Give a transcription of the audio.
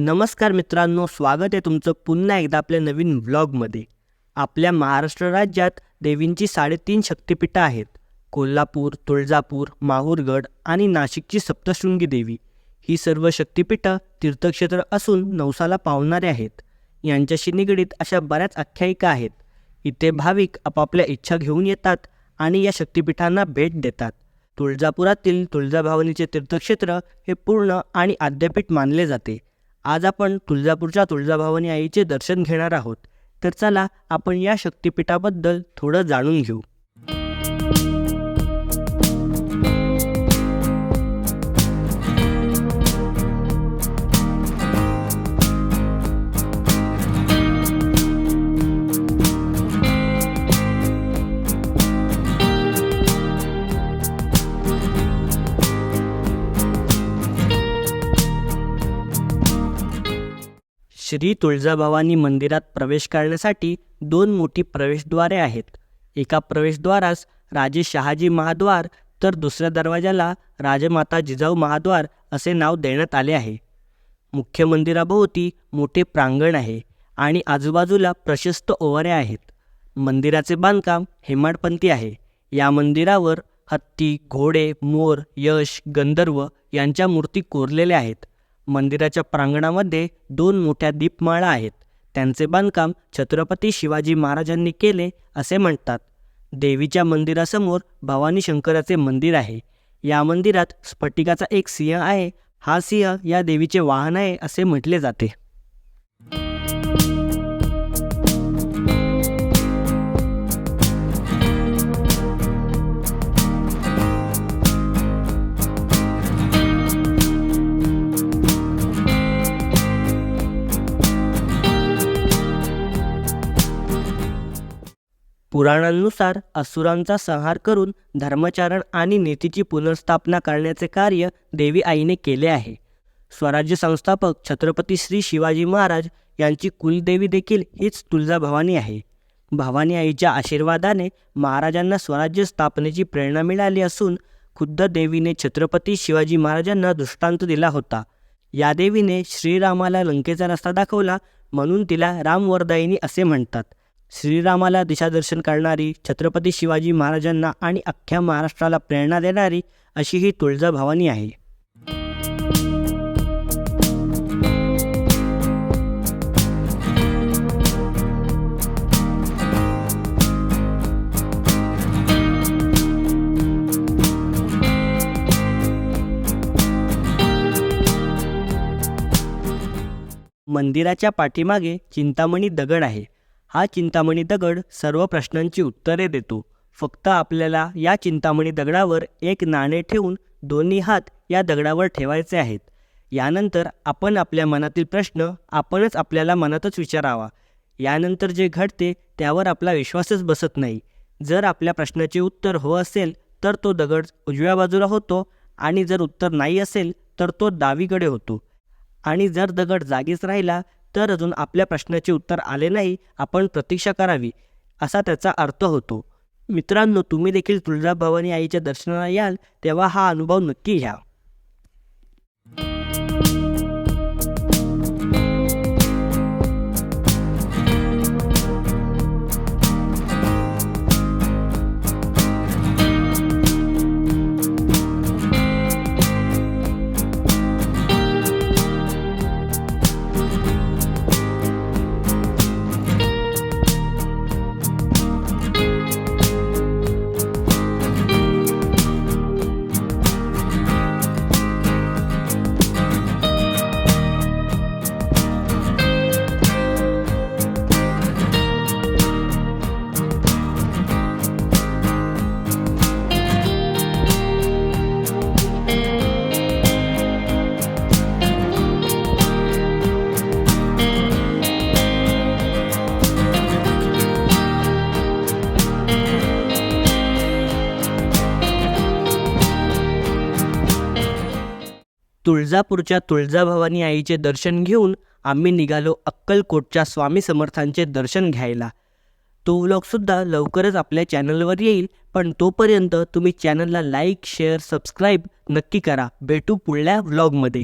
नमस्कार मित्रांनो स्वागत आहे तुमचं पुन्हा एकदा आपल्या नवीन व्लॉगमध्ये आपल्या महाराष्ट्र राज्यात देवींची साडेतीन शक्तिपीठं आहेत. कोल्हापूर तुळजापूर माहूरगड आणि नाशिकची सप्तशृंगी देवी. ही सर्व शक्तिपीठं तीर्थक्षेत्र असून नवसाला पावणारे आहेत. यांच्याशी निगडीत अशा बऱ्याच आख्यायिका आहेत. इथे भाविक आपापल्या इच्छा घेऊन येतात आणि या शक्तिपीठांना भेट देतात. तुळजापुरातील तुळजाभवानीचे तीर्थक्षेत्र हे पूर्ण आणि आद्यपीठ मानले जाते. आज आपण तुळजापूरच्या तुळजाभवानी आईचे दर्शन घेणार आहोत. तर चला आपण या शक्तिपीठाबद्दल थोडं जाणून घेऊ. श्री तुळजाभवानी मंदिरात प्रवेश करण्यासाठी दोन मोठी प्रवेशद्वारे आहेत. एका प्रवेशद्वारास राजे शहाजी महाद्वार तर दुसऱ्या दरवाजाला राजमाता जिजाऊ महाद्वार असे नाव देण्यात आले आहे. मुख्य मंदिराभोवती मोठे प्रांगण आहे आणि आजूबाजूला प्रशस्त ओवाऱ्या आहेत. मंदिराचे बांधकाम हेमाडपंथी आहे. या मंदिरावर हत्ती घोडे मोर यश गंधर्व यांच्या मूर्ती कोरलेल्या आहेत. मंदिराच्या प्रांगणामध्ये दोन मोठ्या दीपमाळा आहेत. त्यांचे बांधकाम छत्रपती शिवाजी महाराजांनी केले असे म्हणतात. देवीच्या मंदिरासमोर भवानी शंकराचे मंदिर आहे. या मंदिरात स्फटिकाचा एक सिंह आहे. हा सिंह या देवीचे वाहन आहे असे म्हटले जाते. पुराणांनुसार असुरांचा संहार करून धर्मचारण आणि नीतीची पुनर्स्थापना करण्याचे कार्य देवी आईने केले आहे. स्वराज्य संस्थापक छत्रपती श्री शिवाजी महाराज यांची कुलदेवी देखील हीच तुळजाभवानी आहे. भवानी आईच्या आशीर्वादाने महाराजांना स्वराज्य स्थापनेची प्रेरणा मिळाली असून खुद्द देवीने छत्रपती शिवाजी महाराजांना दृष्टांत दिला होता. या देवीने श्रीरामाला लंकेचा रस्ता दाखवला म्हणून तिला रामवरदायिनी असे म्हणतात. श्रीरामाला दिशादर्शन करणारी छत्रपती शिवाजी महाराजांना आणि अख्ख्या महाराष्ट्राला प्रेरणा देणारी अशी ही तुळजाभवानी आहे. मंदिराच्या पाठीमागे चिंतामणी दगड आहे. हा चिंतामणी दगड सर्व प्रश्नांची उत्तरे देतो. फक्त आपल्याला या चिंतामणी दगडावर एक नाणे ठेवून दोन्ही हात या दगडावर ठेवायचे आहेत. यानंतर आपण आपल्या मनातील प्रश्न आपणच आपल्याला मनातच विचारावा. यानंतर जे घडते त्यावर आपला विश्वासच बसत नाही. जर आपल्या प्रश्नाचे उत्तर हो असेल तर तो दगड उजव्या बाजूला होतो आणि जर उत्तर नाही असेल तर तो डावीकडे होतो. आणि जर दगड जागीच राहिला तर अजून आपल्या प्रश्नाचे उत्तर आले नाही आपण प्रतीक्षा करावी असा त्याचा अर्थ होतो. मित्रांनो तुम्ही देखील तुळजाभवानी आईच्या दर्शनाला याल तेव्हा हा अनुभव नक्की घ्या. तुळजापूरच्या तुळजाभवानी आईचे दर्शन घेऊन आम्ही निघालो अक्कलकोटच्या स्वामी समर्थांचे दर्शन घ्यायला. तो व्लॉगसुद्धा लवकरच आपल्या चॅनलवर येईल पण तोपर्यंत तुम्ही चॅनलला लाईक शेअर सबस्क्राईब नक्की करा. भेटू पुढल्या व्लॉगमध्ये